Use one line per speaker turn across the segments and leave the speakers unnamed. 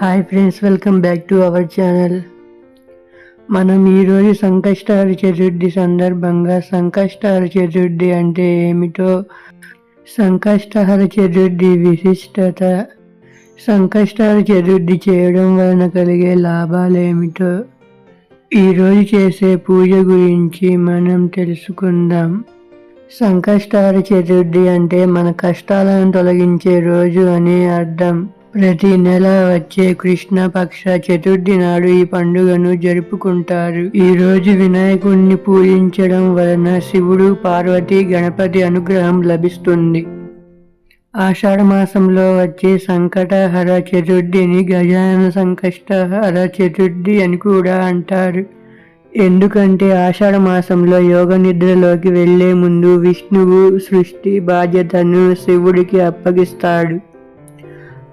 Hi friends welcome back to our channel మనం ఈరోజు సంకష్టార చతుర్థి సందర్భంగా సంకష్టార చతుర్థి అంటే ఏమిటో? సంకష్టహర చతుర్థి విశిష్టత. సంకష్టార చతుర్థి చేయడం వలన కలిగే లాభాలు ఏమిటో? ఈరోజు చేసే పూజ గురించి మనం తెలుసుకుందాం. సంకష్టార చతుర్థి అంటే మన కష్టాలను తొలగించే రోజు అని అర్థం. ప్రతి నెల వచ్చే కృష్ణపక్ష చతుర్థి నాడు ఈ పండుగను జరుపుకుంటారు. ఈ రోజు వినాయకుణ్ణి పూజించడం వలన శివుడు పార్వతి గణపతి అనుగ్రహం లభిస్తుంది. ఆషాఢ మాసంలో వచ్చే సంకటహర చతుర్థిని గజాన సంకష్టహర చతుర్థి అని కూడా అంటారు. ఎందుకంటే ఆషాఢ మాసంలో యోగ నిద్రలోకి వెళ్ళే ముందు విష్ణువు సృష్టి బాధ్యతను శివుడికి అప్పగిస్తాడు.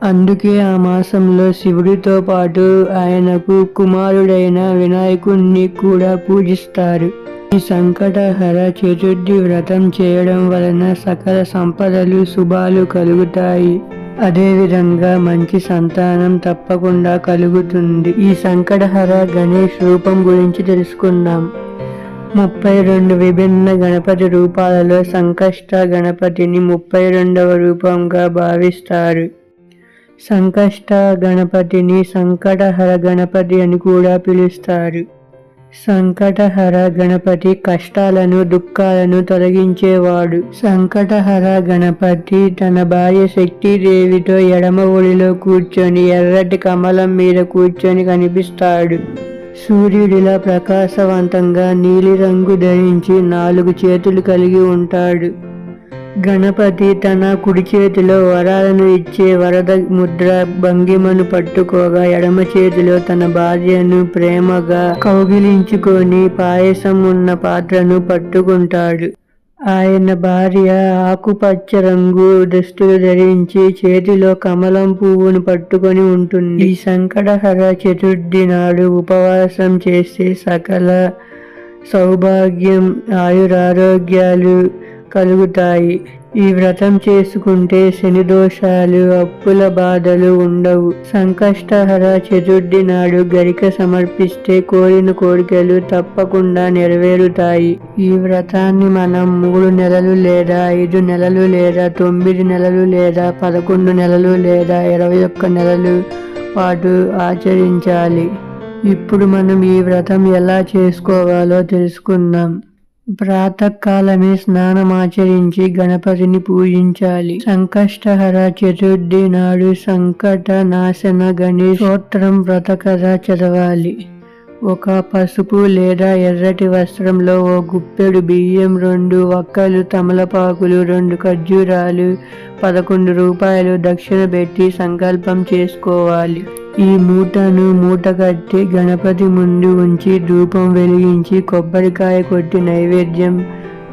అందుకే ఆ మాసంలో శివుడితో పాటు ఆయనకు కుమారుడైన వినాయకుణ్ణి కూడా పూజిస్తారు. ఈ సంకటహర చతుర్థి వ్రతం చేయడం వలన సకల సంపదలు శుభాలు కలుగుతాయి. అదేవిధంగా మంచి సంతానం తప్పకుండా కలుగుతుంది. ఈ సంకటహర గణేష్ రూపం గురించి తెలుసుకుందాం. ముప్పై రెండు విభిన్న గణపతి రూపాలలో సంకష్ట గణపతిని ముప్పై రెండవ రూపంగా భావిస్తారు. సంకష్ట గణపతిని సంకటహర గణపతి అని కూడా పిలుస్తారు. సంకటహర గణపతి కష్టాలను దుఃఖాలను తొలగించేవాడు. సంకటహర గణపతి తన భార్య శక్తిదేవితో ఎడమ ఒడిలో కూర్చొని ఎర్రటి కమలం మీద కూర్చొని కనిపిస్తాడు. సూర్యుడిలా ప్రకాశవంతంగా నీలిరంగు ధరించి నాలుగు చేతులు కలిగి ఉంటాడు. గణపతి తన కుడి చేతిలో వరాలను ఇచ్చే వరద ముద్ర భంగిమను పట్టుకోగా ఎడమ చేతిలో తన భార్యను ప్రేమగా కౌగిలించుకొని పాయసం ఉన్న పాత్రను పట్టుకుంటాడు. ఆయన భార్య ఆకుపచ్చ రంగు దుస్తులు ధరించి చేతిలో కమలం పువ్వును పట్టుకొని ఉంటుంది. ఈ సంకటహర చతుర్థి నాడు ఉపవాసం చేస్తే సకల సౌభాగ్యం ఆయురారోగ్యాలు కలుగుతాయి. ఈ వ్రతం చేసుకుంటే శని దోషాలు అప్పుల బాధలు ఉండవు. సంకష్టహర చతుర్థి నాడు గరిక సమర్పిస్తే కోరిన కోరికలు తప్పకుండా నెరవేరుతాయి. ఈ వ్రతాన్ని మనం మూడు నెలలు లేదా ఐదు నెలలు లేదా తొమ్మిది నెలలు లేదా పదకొండు నెలలు లేదా ఇరవై ఒక్క నెలలు పాటు ఆచరించాలి. ఇప్పుడు మనం ఈ వ్రతం ఎలా చేసుకోవాలో తెలుసుకుందాం. ప్రాతకాలమే స్నానమాచరించి గణపతిని పూజించాలి. సంకష్టహర చతుర్థి నాడు సంకట నాశన గణేశోత్తరం వ్రత కథ చదవాలి. ఒక పసుపు లేదా ఎర్రటి వస్త్రంలో ఓ గుప్పెడు బియ్యం రెండు ఒక్కలు తమలపాకులు రెండు ఖర్జూరాలు పదకొండు రూపాయలు దక్షిణ పెట్టి సంకల్పం చేసుకోవాలి. ఈ మూటను మూట కట్టి గణపతి ముందు ఉంచి ధూపం వెలిగించి కొబ్బరికాయ కొట్టి నైవేద్యం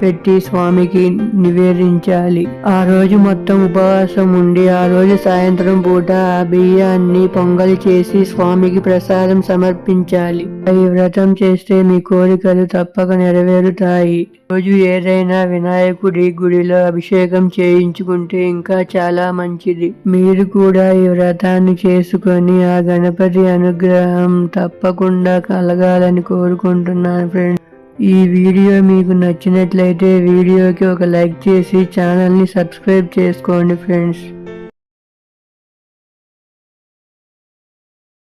పెట్టి స్వామికి నివేదించాలి. ఆ రోజు మొత్తం ఉపవాసం ఉండి ఆ రోజు సాయంత్రం పూట ఆ బియ్యాన్ని పొంగలి చేసి స్వామికి ప్రసాదం సమర్పించాలి. ఈ వ్రతం చేస్తే మీ కోరికలు తప్పక నెరవేరుతాయి. రోజు ఏదైనా వినాయకుడి గుడిలో అభిషేకం చేయించుకుంటే ఇంకా చాలా మంచిది. మీరు కూడా ఈ వ్రతాన్ని చేసుకొని ఆ గణపతి అనుగ్రహం తప్పకుండా కలగాలని కోరుకుంటున్నాను ఫ్రెండ్స్. ఈ వీడియో మీకు నచ్చినట్లయితే వీడియోకి ఒక లైక్ చేసి ఛానల్ని సబ్స్క్రైబ్ చేసుకోండి ఫ్రెండ్స్.